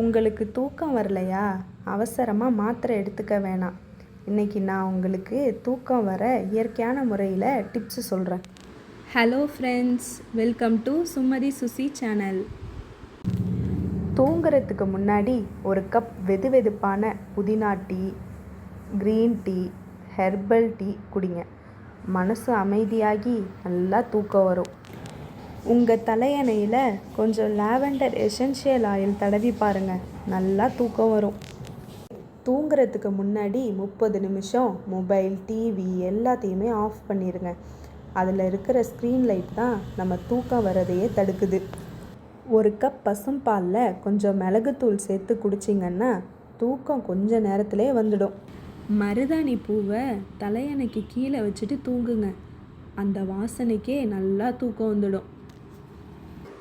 உங்களுக்கு தூக்கம் வரலையா? அவசரமாக மாத்திரை எடுத்துக்க வேணாம். இன்னைக்கு நான் உங்களுக்கு தூக்கம் வர இயற்கையான முறையில் டிப்ஸ் சொல்கிறேன் hello friends welcome to Sumathi Suchi channel தூங்குறதுக்கு முன்னாடி ஒரு கப் வெது வெதுப்பான புதினா tea green tea herbal tea குடிங்க. மனசு அமைதியாகி நல்லா தூக்கம் வரும். உங்கள் தலையணையில் கொஞ்சம் லாவெண்டர் எசென்ஷியல் ஆயில் தடவி பாருங்கள் நல்லா தூக்கம் வரும். தூங்குறதுக்கு முன்னாடி முப்பது நிமிஷம் மொபைல் டிவி எல்லாத்தையுமே ஆஃப் பண்ணிடுங்க அதில் இருக்கிற ஸ்க்ரீன் லைட் தான் நம்ம தூக்கம் வரதையே தடுக்குது. ஒரு கப் பசும்பாலில் கொஞ்சம் மிளகுத்தூள் சேர்த்து குடிச்சிங்கன்னா தூக்கம் கொஞ்ச நேரத்திலே வந்துடும். மருதாணி பூவை தலையணைக்கு கீழே வச்சுட்டு தூங்குங்க. அந்த வாசனைக்கே நல்லா தூக்கம் வந்துடும்.